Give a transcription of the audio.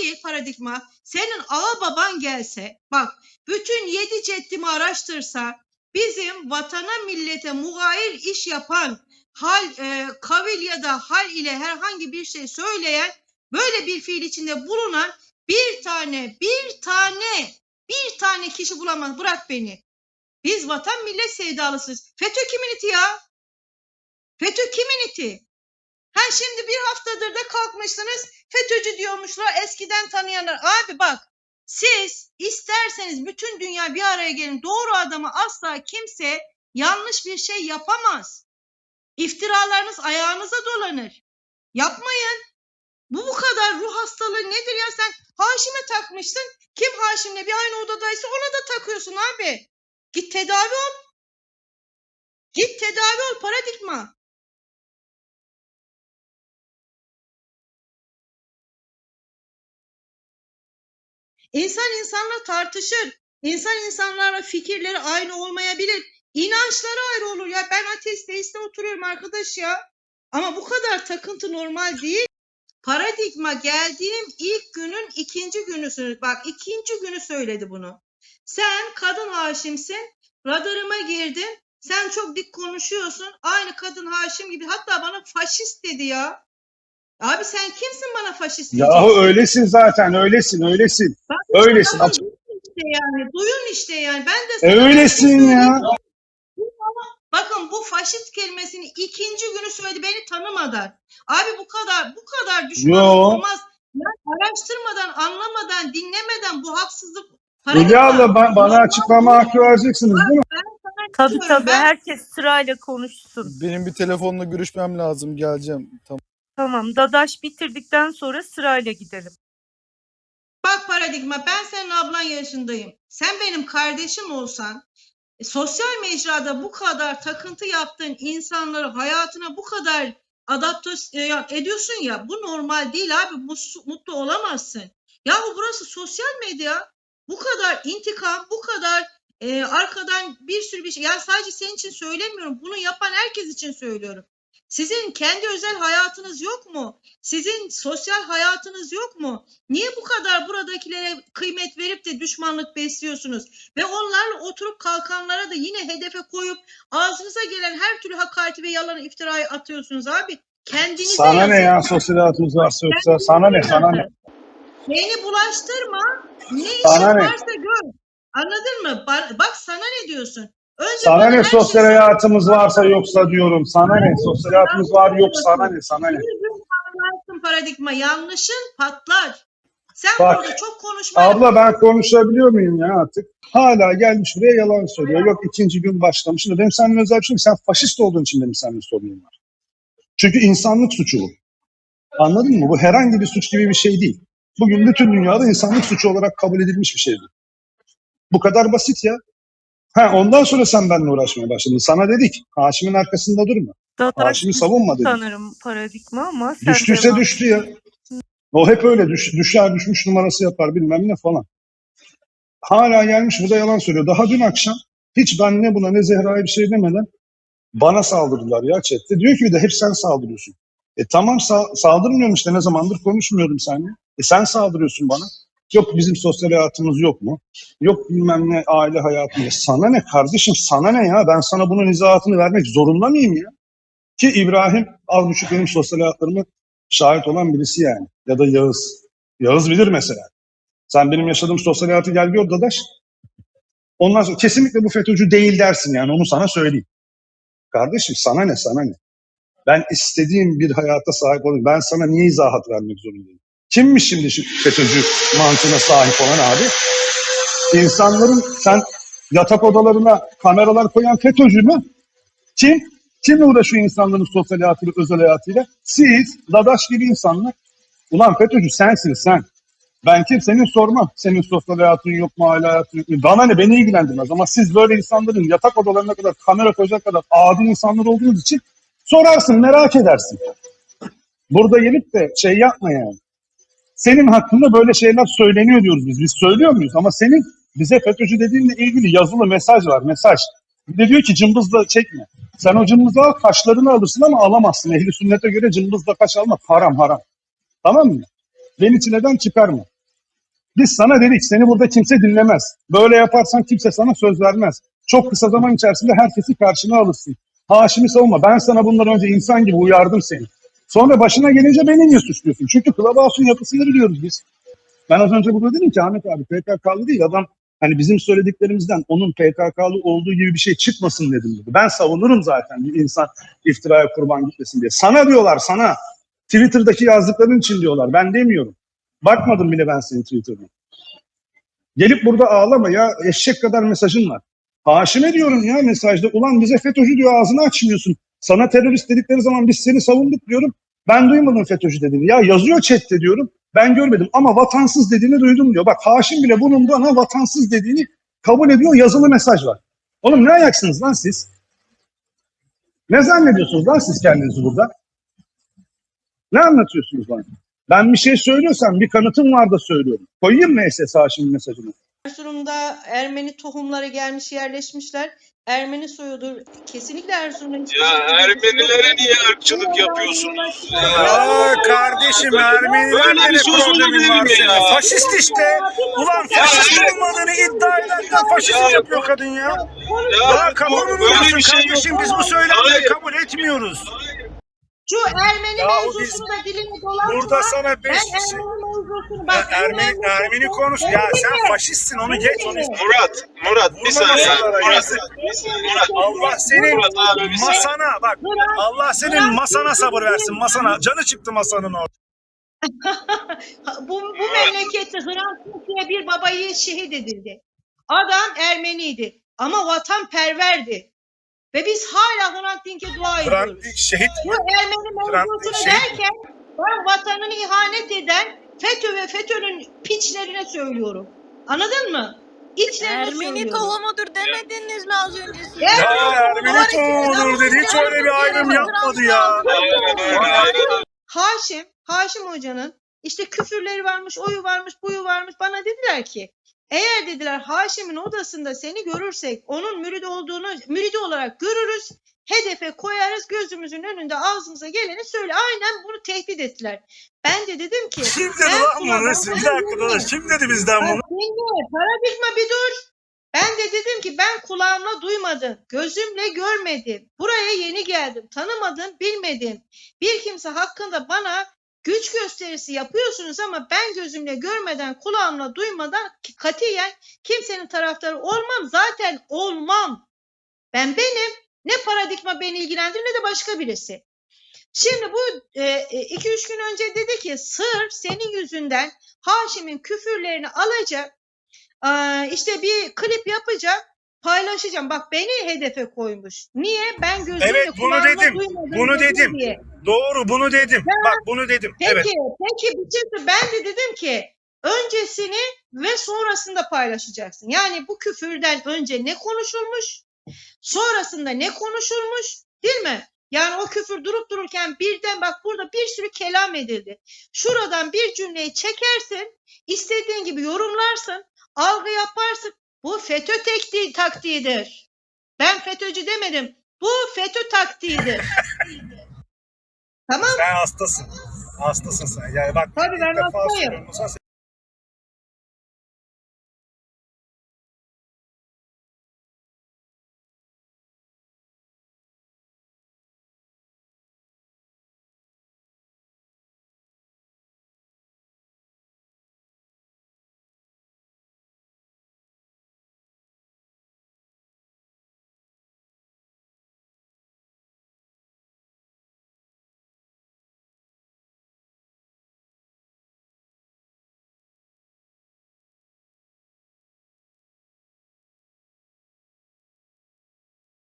değil paradigma. Senin ağa baban gelse bak bütün yedi ceddimi araştırsa bizim vatana millete mugayir iş yapan hal e, kavil ya da hal ile herhangi bir şey söyleyen böyle bir fiil içinde bulunan bir tane bir tane bir tane kişi bulamaz bırak beni. Biz vatan millet sevdalısıyız. FETÖ kimin iti ya? FETÖ kimin iti? Ha şimdi bir haftadır da kalkmışsınız FETÖ'cü diyormuşlar eskiden tanıyanlar. Abi bak siz isterseniz bütün dünya bir araya gelin doğru adamı asla kimse yanlış bir şey yapamaz. İftiralarınız ayağınıza dolanır. Yapmayın. Bu bu kadar ruh hastalığı nedir ya sen Haşim'e takmışsın. Kim Haşim'le bir aynı odadaysa ona da takıyorsun abi. Git tedavi ol. Git tedavi ol paradigma. İnsan insanla tartışır. İnsan insanlarla fikirleri aynı olmayabilir. İnançları ayrı olur ya. Ben ateist deiste oturuyorum arkadaş ya. Ama bu kadar takıntı normal değil. Paradigma geldiğim ilk günün ikinci günüsünüz. Bak ikinci günü söyledi bunu. Sen kadın haşimsin. Radarıma girdin. Sen çok dik konuşuyorsun. Aynı kadın haşim gibi. Hatta bana faşist dedi ya. Abi sen kimsin bana faşist diyeceksin? Yahu öylesin zaten, öylesin, öylesin. Bakın, Öylesin. bakın, Açık- duyun işte yani. Duyun işte yani. Ben de sana öylesin ya. Bakın bu faşist kelimesini ikinci günü söyledi beni tanımadan. Abi bu kadar bu kadar düşmanlık Yo. olmaz. Ya araştırmadan, anlamadan, dinlemeden bu haksızlık. Hülya abla ben, bana açıklama hakkı vereceksiniz değil mi? Tabii tabii ben- herkes sırayla konuşsun. Benim bir telefonla görüşmem lazım. Geleceğim. Tamam. Tamam Dadaş bitirdikten sonra sırayla gidelim. Bak paradigma ben senin ablan yaşındayım. Sen benim kardeşim olsan e, sosyal mecrada bu kadar takıntı yaptığın insanları hayatına bu kadar adapte e, ediyorsun ya bu normal değil abi mutlu olamazsın. Yahu burası sosyal medya bu kadar intikam bu kadar e, arkadan bir sürü bir şey yani sadece senin için söylemiyorum bunu yapan herkes için söylüyorum. Sizin kendi özel hayatınız yok mu? Sizin sosyal hayatınız yok mu? Niye bu kadar buradakilere kıymet verip de düşmanlık besliyorsunuz? Ve onlarla oturup kalkanlara da yine hedefe koyup ağzınıza gelen her türlü hakareti ve yalanı iftirayı atıyorsunuz abi. Kendinize Sana ne ya sosyal hayatımız varsa yoksa sana ne sana ne? Beni bulaştırma. Ne işin Sana ne? varsa gör. Anladın mı? Ba- Bak sana ne diyorsun? Önce Sana ne her sosyal şeyi- hayatımız varsa yoksa diyorum. Sana ne sosyal hayatımız var yok sana ne sana ne? Patlarsın paradigma. Yanlışın patlar. Sen Bak, burada çok konuşma. Abla ben konuşabiliyor muyum ya artık? Hala gelmiş buraya yalan söylüyor. Yok ikinci gün başlamış. Şimdi benim seninle özel bir şey. Sen faşist olduğun için benim seninle sorunum var. Çünkü insanlık suçu bu. Anladın mı? Bu herhangi bir suç gibi bir şey değil. Bugün bütün dünyada insanlık suçu olarak kabul edilmiş bir şey bu. Bu kadar basit ya. Ha, ondan sonra sen benimle uğraşmaya başladın. Sana dedik. Haşim'in arkasında durma. Dadaş Haşim'i savunma dedik. sanırım paradigma ama sen Düştüyse devam. düştü ya. O hep öyle düş, düşer düşmüş numarası yapar bilmem ne falan. Hala gelmiş burada yalan söylüyor. Daha dün akşam hiç ben ne buna ne Zehra'ya bir şey demeden bana saldırdılar ya chatte. Diyor ki bir de hep sen saldırıyorsun. E tamam sa- saldırmıyorum işte ne zamandır konuşmuyordum seninle. E sen saldırıyorsun bana. Yok bizim sosyal hayatımız yok mu? Yok bilmem ne aile hayatımız. Sana ne kardeşim sana ne ya? Ben sana bunun izahatını vermek zorunda mıyım ya? Ki İbrahim az buçuk benim sosyal hayatlarımı şahit olan birisi yani. Ya da Yağız. Yağız bilir mesela. Sen benim yaşadığım sosyal hayatı gel gör dadaş. Ondan sonra kesinlikle bu FETÖ'cü değil dersin yani onu sana söyleyeyim. Kardeşim sana ne sana ne? Ben istediğim bir hayata sahip olayım. Ben sana niye izahat vermek zorundayım? Kimmiş şimdi şu FETÖ'cü mantığına sahip olan abi? İnsanların sen yatak odalarına kameralar koyan FETÖ'cü mü? Kim? Kim uğraşıyor insanların sosyal hayatıyla, özel hayatıyla? Siz, dadaş gibi insanlar. Ulan FETÖ'cü sensin sen. Ben kimsenin sormam. Senin sosyal hayatın yok mu, aile hayatın yok mu? Bana ne, beni ilgilendirmez. Ama siz böyle insanların yatak odalarına kadar, kamera koyacak kadar adi insanlar olduğunuz için sorarsın, merak edersin. Burada gelip de şey yapma yani. Senin hakkında böyle şeyler söyleniyor diyoruz biz. Biz söylüyor muyuz? Ama senin bize FETÖ'cü dediğinle ilgili yazılı mesaj var, mesaj. Bir de diyor ki cımbızla çekme. Sen o cımbızla kaşlarını alırsın ama alamazsın. Ehli sünnete göre cımbızla kaş almak haram haram. Tamam mı? Beni çileden çıkarma. Biz sana dedik seni burada kimse dinlemez. Böyle yaparsan kimse sana söz vermez. Çok kısa zaman içerisinde herkesi karşına alırsın. Haşimi savunma. Ben sana bundan önce insan gibi uyardım seni. Sonra başına gelince beni niye suçluyorsun? Çünkü Clubhouse'un yapısını biliyoruz biz. Ben az önce burada dedim ki Ahmet abi PKK'lı değil adam hani bizim söylediklerimizden onun PKK'lı olduğu gibi bir şey çıkmasın dedim dedi. Ben savunurum zaten bir insan iftiraya kurban gitmesin diye. Sana diyorlar sana. Twitter'daki yazdıkların için diyorlar. Ben demiyorum. Bakmadım bile ben senin Twitter'ına. Gelip burada ağlama ya eşek kadar mesajın var. Haşime diyorum ya mesajda. Ulan bize FETÖ'cü diyor ağzını açmıyorsun. Sana terörist dedikleri zaman biz seni savunduk diyorum. Ben duymadım FETÖ'cü dediğini. Ya yazıyor chatte diyorum. Ben görmedim ama vatansız dediğini duydum diyor. Bak Haşim bile bunun bana vatansız dediğini kabul ediyor. Yazılı mesaj var. Oğlum ne ayaksınız lan siz? Ne zannediyorsunuz lan siz kendinizi burada? Ne anlatıyorsunuz bana? Ben bir şey söylüyorsam bir kanıtım var da söylüyorum. Koyayım mı SS Haşim'in mesajını? Erzurum'da Ermeni tohumları gelmiş yerleşmişler. Ermeni soyudur. Kesinlikle hiçbir Ya şekilde- Ermenilere niye ırkçılık yapıyorsunuz? Ya kardeşim Ermenilerle Öyle bir ne söz olabilir var mi senin? Faşist işte. Ulan faşist olmadığını iddia ederken faşist Ya- yapıyor kadın ya. Ya, Ya kabul böyle ediyorsun bir şey kardeşim? Biz bu söylemleri Hayır. kabul etmiyoruz. Şu Ermeni Ya mevzusunu da dilini dolandırma. Burada sana Ben beş kişi... Ermeni mevzusunu Ya bak. Ermeni, Ermeni Ermeni konuş. Ya sen faşistsin onu geç onu. Murat, Murat bir saniye. Murat. Murat. Allah senin Murat abi masana bak. Allah senin masana sabır versin masana. Canı çıktı masanın orada. Bu, bu memlekette Hrant Dink bir baba yiğit şehit edildi. Adam Ermeniydi ama vatanperverdi. Ve biz hala Hrant Dink'e dua ediyoruz. Hrant Dink şehit Bu Ermeni mevzusunu derken ben vatanını ihanet eden FETÖ ve FETÖ'nün piçlerine söylüyorum. Anladın mı? İçlerine Ermeni söylüyorum. tohumudur demediniz mi az önce siz? Ya, Ya Ermeni tohumudur dedi. Hiç öyle bir ayrım yapmadı ya. Haşim, Haşim hocanın işte küfürleri varmış, oyu varmış, buyu varmış. Bana dediler ki eğer dediler Haşim'in odasında seni görürsek onun mürid olduğunu müridi olarak görürüz. Hedefe koyarız gözümüzün önünde ağzımıza geleni söyle. Aynen bunu tehdit ettiler. Ben de dedim ki Kim dedi lan bunu? Bir dakika. Kim dedi bizden bunu? Dinle, paradigma bir dur. Ben de dedim ki ben kulağımla duymadım, gözümle görmedim. Buraya yeni geldim, tanımadım, bilmedim. Bir kimse hakkında bana güç gösterisi yapıyorsunuz ama ben gözümle görmeden, kulağımla duymadan katiyen kimsenin taraftarı olmam. Zaten olmam. Ben benim. Ne paradigma beni ilgilendirir ne de başka birisi. Şimdi bu 2-3 gün önce dedi ki sır senin yüzünden Haşim'in küfürlerini alacak. Aa, işte bir klip yapacak. Paylaşacağım. Bak beni hedefe koymuş. Niye? Ben gözümle Evet, bunu dedim. Bunu dedi dedim. Diye. Doğru bunu dedim. Bak bunu dedim. Peki, Evet. peki bir şey Ben de dedim ki öncesini ve sonrasında paylaşacaksın. Yani bu küfürden önce ne konuşulmuş, sonrasında ne konuşulmuş, değil mi? Yani o küfür durup dururken birden bak burada bir sürü kelam edildi. Şuradan bir cümleyi çekersin, istediğin gibi yorumlarsın, algı yaparsın. Bu FETÖ tektiği, taktiğidir. Ben FETÖ'cü demedim. Bu FETÖ taktiğidir. tamam Sen hastasın. Hastasın sen. Yani bak Tabii ben ilk defa hastayım. söylüyorum.